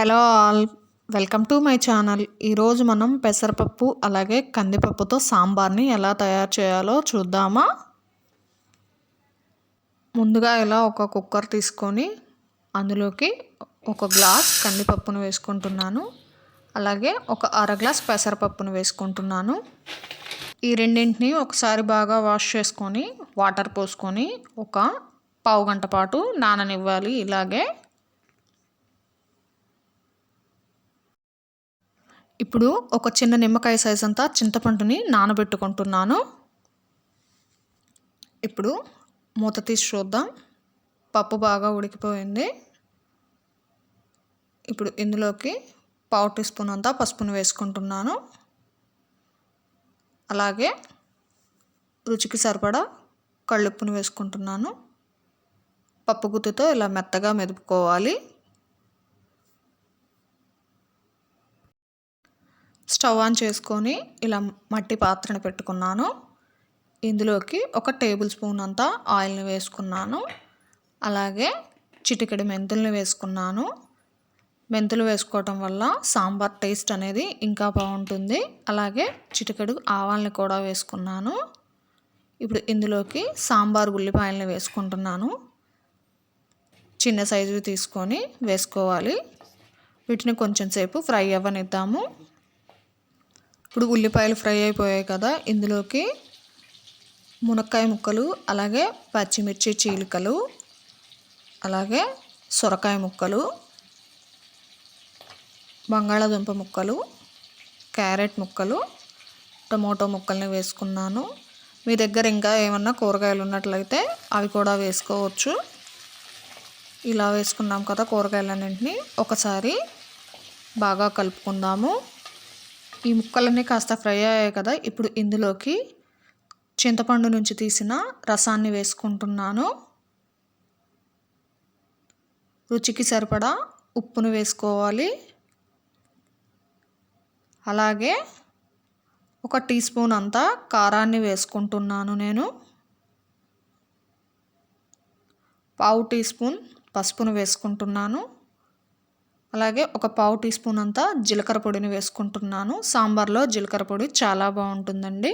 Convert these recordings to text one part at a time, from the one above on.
Hello all welcome to my channel. ఈరోజు మనం పెసరపప్పు అలాగే కందిపప్పుతో సాంబార్ని ఎలా తయారు చేయాలో చూద్దామా? ముందుగా ఇలా ఒక కుక్కర్ తీసుకొని అందులోకి ఒక గ్లాస్ కందిపప్పును వేసుకుంటున్నాను. అలాగే ఒక అర గ్లాస్ పెసరపప్పును వేసుకుంటున్నాను. ఈ రెండింటిని ఒకసారి బాగా వాష్ చేసుకొని వాటర్ పోసుకొని ఒక పావు గంట పాటు నాననివ్వాలి. ఇలాగే ఇప్పుడు ఒక చిన్న నిమ్మకాయ సైజ్ అంతా చింతపండుని నానబెట్టుకుంటున్నాను. ఇప్పుడు మూత తీసి చూద్దాం. పప్పు బాగా ఉడికిపోయింది. ఇప్పుడు ఇందులోకి పావు టీ స్పూన్ అంతా పసుపును వేసుకుంటున్నాను. అలాగే రుచికి సరిపడా కళ్ళుప్పును వేసుకుంటున్నాను. పప్పు గుత్తితో ఇలా మెత్తగా మెదుపుకోవాలి. స్టవ్ ఆన్ చేసుకొని ఇలా మట్టి పాత్రను పెట్టుకున్నాను. ఇందులోకి ఒక టేబుల్ స్పూన్ అంతా ఆయిల్ని వేసుకున్నాను. అలాగే చిటికెడు మెంతుల్ని వేసుకున్నాను. మెంతులు వేసుకోవటం వల్ల సాంబార్ టేస్ట్ అనేది ఇంకా బాగుంటుంది. అలాగే చిటికెడు ఆవాల్ని కూడా వేసుకున్నాను. ఇప్పుడు ఇందులోకి సాంబార్ ఉల్లిపాయలని వేసుకుంటున్నాను. చిన్న సైజు తీసుకొని వేసుకోవాలి. వీటిని కొంచెం సేపు ఫ్రై అవ్వనిద్దాము. ఇప్పుడు ఉల్లిపాయలు ఫ్రై అయిపోయాయి కదా ఇందులోకి మునక్కాయ ముక్కలు అలాగే పచ్చిమిర్చి చీలికలు అలాగే సొరకాయ ముక్కలు బంగాళాదుంప ముక్కలు క్యారెట్ ముక్కలు టమోటో ముక్కల్ని వేసుకున్నాను. మీ దగ్గర ఇంకా ఏమన్నా కూరగాయలు ఉన్నట్లయితే అవి కూడా వేసుకోవచ్చు. ఇలా వేసుకున్నాం కదా కూరగాయలన్నింటినీ ఒకసారి బాగా కలుపుకుందాము. ఈ ముక్కలన్నీ కాస్త ఫ్రై అయ్యాయి కదా ఇప్పుడు ఇందులోకి చింతపండు నుంచి తీసిన రసాన్ని వేసుకుంటున్నాను. రుచికి సరిపడా ఉప్పును వేసుకోవాలి. అలాగే ఒక టీ స్పూన్ అంతా కారాన్ని వేసుకుంటున్నాను నేను. పావు టీ స్పూన్ పసుపును వేసుకుంటున్నాను. అలాగే ఒక పావు టీ స్పూన్ అంతా జీలకర్ర పొడిని వేసుకుంటున్నాను. సాంబార్లో జీలకర్ర పొడి చాలా బాగుంటుందండి.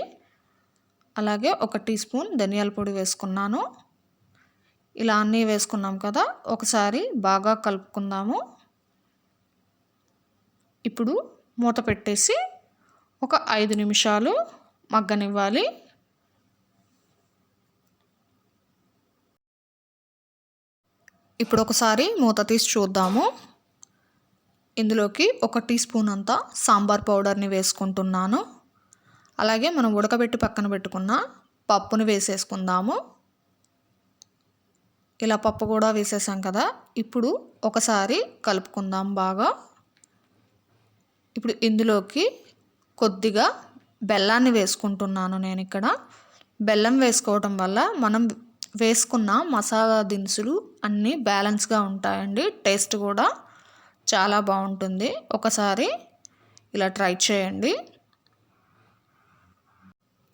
అలాగే ఒక టీ స్పూన్ ధనియాల పొడి వేసుకున్నాను. ఇలా అన్నీ వేసుకున్నాం కదా ఒకసారి బాగా కలుపుకుందాము. ఇప్పుడు మూత పెట్టేసి ఒక ఐదు నిమిషాలు మగ్గనివ్వాలి. ఇప్పుడు ఒకసారి మూత తీసి చూద్దాము. ఇందులోకి ఒక టీ స్పూన్ అంతా సాంబార్ పౌడర్ని వేసుకుంటున్నాను. అలాగే మనం ఉడకబెట్టి పక్కన పెట్టుకున్న పప్పుని వేసేసుకుందాము. ఇలా పప్పు కూడా వేసేసాం కదా ఇప్పుడు ఒకసారి కలుపుకుందాం బాగా. ఇప్పుడు ఇందులోకి కొద్దిగా బెల్లాన్ని వేసుకుంటున్నాను నేను ఇక్కడ. బెల్లం వేసుకోవటం వల్ల మనం వేసుకున్న మసాలా దినుసులు అన్నీ బ్యాలెన్స్గా ఉంటాయండి టేస్ట్ కూడా. చాలా బాగుంటుంది. ఒకసారి ఇలా ట్రై చేయండి.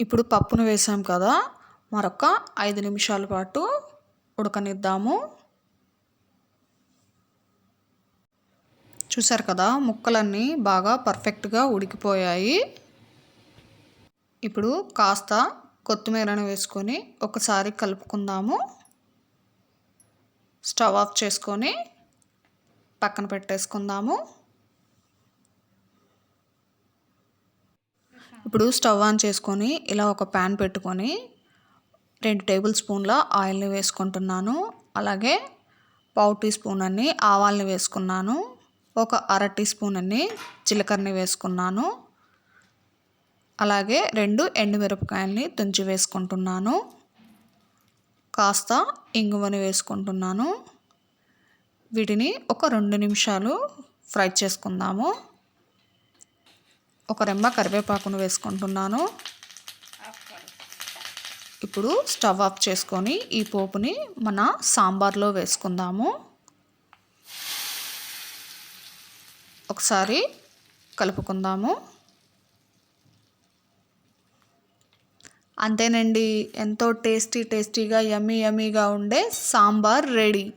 ఇప్పుడు పప్పును వేసాం కదా. మరొక ఐదు నిమిషాల పాటు ఉడకనిద్దాము. చూసారు కదా ముక్కలన్నీ బాగా పర్ఫెక్ట్గా ఉడికిపోయాయి. ఇప్పుడు కాస్త కొత్తిమీరను వేసుకొని ఒకసారి కలుపుకుందాము. స్టవ్ ఆఫ్ చేసుకొని పక్కన పెట్టేసుకుందాము. ఇప్పుడు స్టవ్ ఆన్ చేసుకొని ఇలా ఒక ప్యాన్ పెట్టుకొని రెండు టేబుల్ స్పూన్ల ఆయిల్ని వేసుకుంటున్నాను. అలాగే పావు టీ స్పూన్ అన్ని ఆవాల్ని వేసుకున్నాను. ఒక అర టీ స్పూన్ అన్ని జీలకర్రని వేసుకున్నాను. అలాగే రెండు ఎండుమిరపకాయల్ని తుంచి వేసుకుంటున్నాను. కాస్త ఇంగువని వేసుకుంటున్నాను. వీటిని ఒక రెండు నిమిషాలు ఫ్రై చేసుకుందాము. ఒక రెమ్మ కరివేపాకును వేసుకుంటున్నాను. ఇప్పుడు స్టవ్ ఆఫ్ చేసుకొని ఈ పోపుని మన సాంబార్లో వేసుకుందాము. ఒకసారి కలుపుకుందాము. అంతేనండి ఎంతో టేస్టీ టేస్టీగా యమ్మీ యమ్మీగా ఉండే సాంబార్ రెడీ.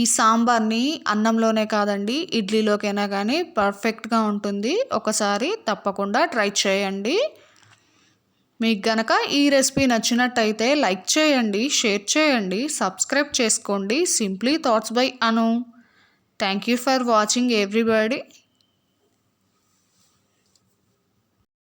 ఈ సాంబార్ని అన్నంలోనే కాదండి ఇడ్లీలోకైనా కానీ పర్ఫెక్ట్గా ఉంటుంది. ఒకసారి తప్పకుండా ట్రై చేయండి. మీకు గనక ఈ రెసిపీ నచ్చినట్టయితే లైక్ చేయండి షేర్ చేయండి సబ్స్క్రైబ్ చేసుకోండి. Simply thoughts by Anu. Thank you for watching everybody.